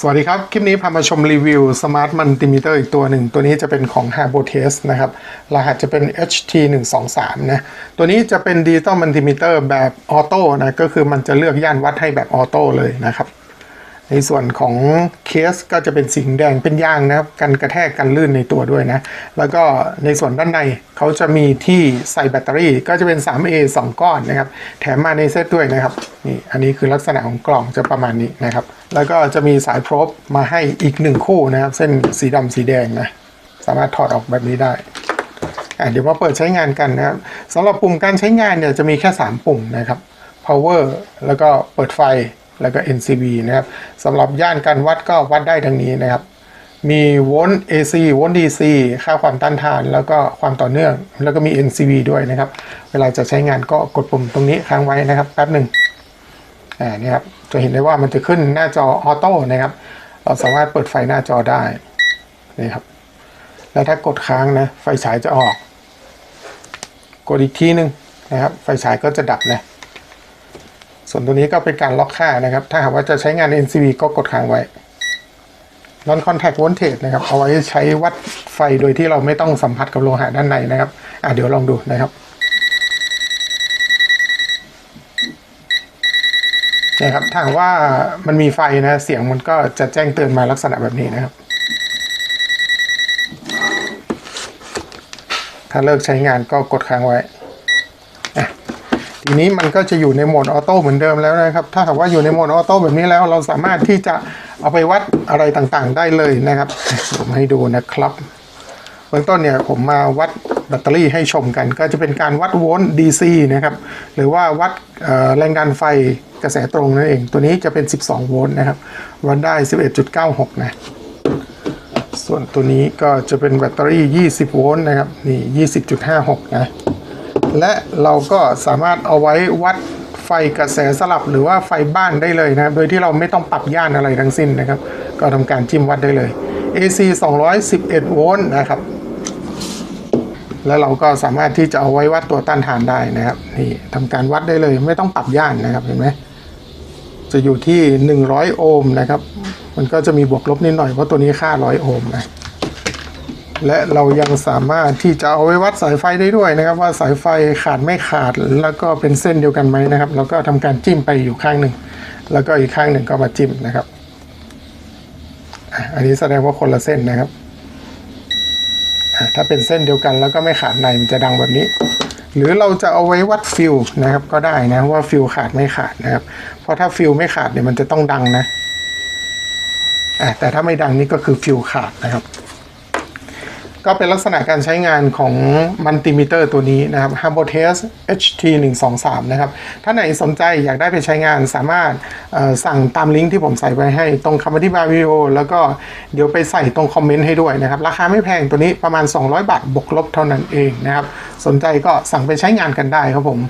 สวัสดีครับ คลิปนี้พามาชมรีวิวสมาร์ทมัลติมิเตอร์อีกตัวหนึ่ง ตัวนี้จะเป็นของ h a r b o t e s นะครับ รหัสจะเป็น HT123 นะ ตัวนี้จะเป็นดิจิตอลมัลติมิเตอร์แบบออโต้นะ ก็คือมันจะเลือกย่านวัดให้แบบออโต้เลยนะครับ ในส่วนของเคสก็จะเป็นสีแดงเป็นยางนะครับกันกระแทกกันลื่นในตัวด้วยนะ แล้วก็ในส่วนด้านในเขาจะมีที่ใส่แบตเตอรี่ก็จะเป็น 3A 2 ก้อนนะครับ แถมมาในเซตด้วยนะครับนี่อันนี้คือลักษณะของกล่องจะประมาณนี้นะครับ แล้วก็จะมีสายโพรบมาให้อีกหนึ่งคู่นะครับ เส้นสีดำสีแดงนะสามารถถอดออกแบบนี้ได้เดี๋ยวมาเปิดใช้งานกันนะครับสำหรับปุ่มการใช้งานเนี่ยจะมีแค่ 3 ปุ่มนะครับ power แล้วก็เปิดไฟ แล้วก็ NCV นะครับสำหรับย่านการวัดก็วัดได้ดังนี้นะครับ มีโวลต์ AC โวลต์ DC ค่าความต้านทาน แล้วก็ความต่อเนื่อง แล้วก็มี NCV ด้วยนะครับ เวลาจะใช้งานก็กดปุ่มตรงนี้ค้างไว้นะครับแป๊บหนึ่งอ่านี่ครับจะเห็นได้ว่ามันจะขึ้นหน้าจอออโต้นะครับ เราสามารถเปิดไฟหน้าจอได้นี่ครับ แล้วถ้ากดค้างนะไฟฉายจะออก กดอีกทีหนึ่งนะครับ ไฟฉายก็จะดับนะ ส่วนตัวนี้ก็เป็นการล็อกค่านะครับ ถ้าหากว่าจะใช้งาน NCV ก็กดค้างไว้ Non contact voltage นะครับ เอาไว้ใช้วัดไฟโดยที่เราไม่ต้องสัมผัสกับโลหะด้านในนะครับ อะเดี๋ยวลองดูนะครับนะครับถ้าหากว่ามันมีไฟนะเสียงมันก็จะแจ้งเตือนมาลักษณะแบบนี้นะครับ ถ้าเลิกใช้งานก็กดค้างไว้ ทีนี้มันก็จะอยู่ในโหมดออโต้เหมือนเดิมแล้วนะครับ ถ้าหากว่าอยู่ในโหมดออโต้แบบนี้แล้ว เราสามารถที่จะเอาไปวัดอะไรต่างๆ ได้เลยนะครับผมให้ดูนะครับเบื้องต้นเนี่ยผมมาวัดแบตเตอรี่ให้ชมกัน ก็จะเป็นการวัดโวลต์ DC นะครับ หรือว่าวัดแรงดันไฟกระแสตรงนั่นเอง ตัวนี้จะเป็น 12 โวลต์นะครับ วัดได้ 11.96 นะ ส่วนตัวนี้ก็จะเป็นแบตเตอรี่ 20 โวลต์นะครับ นี่ 20.56 นะ และเราก็สามารถเอาไว้วัดไฟกระแสสลับหรือว่าไฟบ้านได้เลยนะครับ โดยที่เราไม่ต้องปรับย่านอะไรทั้งสิ้นนะครับ ก็ทำการจิ้มวัดได้เลย AC 211 โวลต์นะครับ แล้วเราก็สามารถที่จะเอาไว้วัดตัวต้านทานได้นะครับนี่ทำการวัดได้เลยไม่ต้องปรับย่านนะครับเห็นไหมจะอยู่ที่ 100 โอห์มนะครับ มันก็จะมีบวกลบนิดหน่อยเพราะตัวนี้ค่า 100 โอห์มนะ และเรายังสามารถที่จะเอาไว้วัดสายไฟได้ด้วยนะครับ ว่าสายไฟขาดไม่ขาดแล้วก็เป็นเส้นเดียวกันไหมนะครับ แล้วก็ทำการจิ้มไปอยู่ข้างหนึ่ง แล้วก็อีกข้างหนึ่งก็มาจิ้มนะครับ อันนี้แสดงว่าคนละเส้นนะครับถ้าเป็นเส้นเดียวกันแล้วก็ไม่ขาดในมันจะดังแบบนี้ หรือเราจะเอาไว้วัดฟิลนะครับ ก็ได้นะว่าฟิลขาดไม่ขาดนะครับ เพราะถ้าฟิลไม่ขาดเนี่ยมันจะต้องดังนะแต่ถ้าไม่ดังนี่ก็คือฟิลขาดนะครับ ก็เป็นลักษณะการใช้งานของมัลติมิเตอร์ตัวนี้นะครับ h a r b o t e s HT123 นะครับ ถ้าไหนสนใจอยากได้ไปใช้งานสามารถสั่งตามลิงก์ที่ผมใส่ไว้ให้ตรงคำอธิบายวิดีโอ แล้วก็เดี๋ยวไปใส่ตรงคอมเมนต์ให้ด้วยนะครับ ราคาไม่แพงตัวนี้ประมาณ 200 บาทบวกลบเท่านั้นเองนะครับ สนใจก็สั่งไปใช้งานกันได้ครับผม